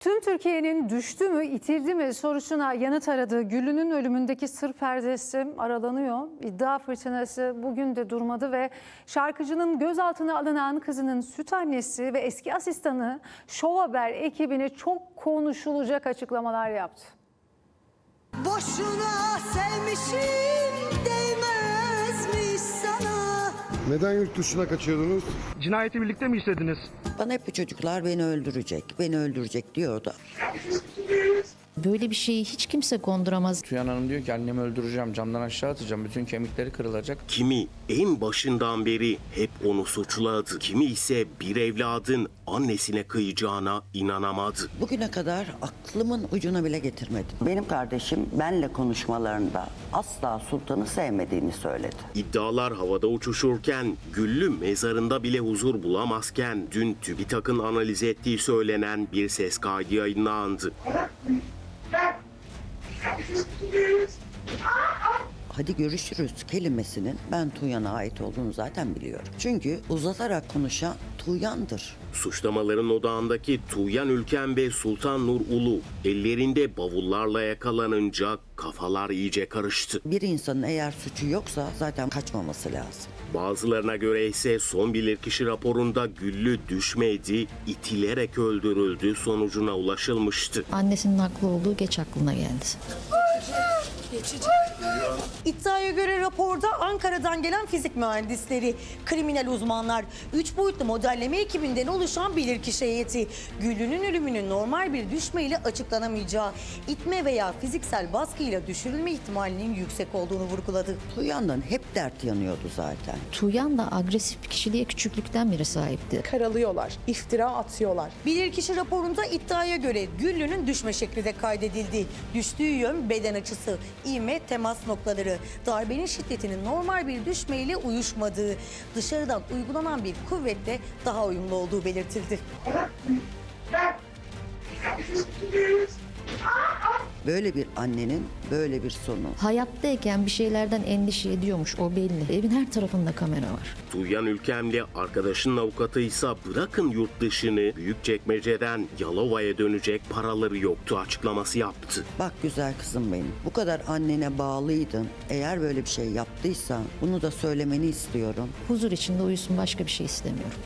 Tüm Türkiye'nin düştü mü, itildi mi sorusuna yanıt aradığı Güllü'nün ölümündeki sır perdesi aralanıyor. İddia fırtınası bugün de durmadı ve şarkıcının gözaltına alınan kızının süt annesi ve eski asistanı Şov Haber ekibine çok konuşulacak açıklamalar yaptı. Boşuna sevmişim Neden yurt dışına kaçıyordunuz? Cinayeti birlikte mi işlediniz? Bana hep bu çocuklar beni öldürecek, beni öldürecek diyordu. Böyle bir şeyi hiç kimse konduramaz. Tüyan Hanım diyor ki annemi öldüreceğim, camdan aşağı atacağım, bütün kemikleri kırılacak. Kimi en başından beri hep onu suçladı. Kimi ise bir evladın annesine kıyacağına inanamadı. Bugüne kadar aklımın ucuna bile getirmedim. Benim kardeşim benle konuşmalarında asla sultanı sevmediğini söyledi. İddialar havada uçuşurken, Güllü mezarında bile huzur bulamazken dün TÜBİTAK'ın analiz ettiği söylenen bir ses kaydı yayınlandı. Hadi görüşürüz kelimesinin ben Tuğyan'a ait olduğunu zaten biliyorum. Çünkü uzatarak konuşan Tuğyan'dır. Suçlamaların odağındaki Tuğyan Ülken ve Sultan Nur Ulu ellerinde bavullarla yakalanınca kafalar iyice karıştı. Bir insanın eğer suçu yoksa zaten kaçmaması lazım. Bazılarına göre ise son bilirkişi raporunda Güllü düşmedi, itilerek öldürüldü sonucuna ulaşılmıştı. Annesinin haklı olduğu geç aklına geldi. İddiaya göre raporda Ankara'dan gelen fizik mühendisleri, kriminal uzmanlar, 3 boyutlu modelleme ekibinden oluşan bilirkişi heyeti, Güllü'nün ölümünün normal bir düşmeyle açıklanamayacağı, itme veya fiziksel baskıyla düşürülme ihtimalinin yüksek olduğunu vurguladı. Tuğyan'dan hep dert yanıyordu zaten. Tuğyan da agresif bir kişiliğe küçüklükten beri sahipti. karalıyorlar, iftira atıyorlar. Bilirkişi raporunda iddiaya göre Güllü'nün düşme şekli de kaydedildi. Düştüğü yön beden açısı, ivme temas noktaları, darbenin şiddetinin normal bir düşmeyle uyuşmadığı, dışarıdan uygulanan bir kuvvetle daha uyumlu olduğu belirtildi. Böyle bir annenin böyle bir sonu. Hayattayken bir şeylerden endişe ediyormuş o belli. Evin her tarafında kamera var. Tuğyan Ülkem'le arkadaşının avukatıysa bırakın yurt dışını Büyükçekmece'den Yalova'ya dönecek paraları yoktu açıklaması yaptı. Bak güzel kızım benim. Bu kadar annene bağlıydın. Eğer böyle bir şey yaptıysan bunu da söylemeni istiyorum. Huzur içinde uyusun başka bir şey istemiyorum.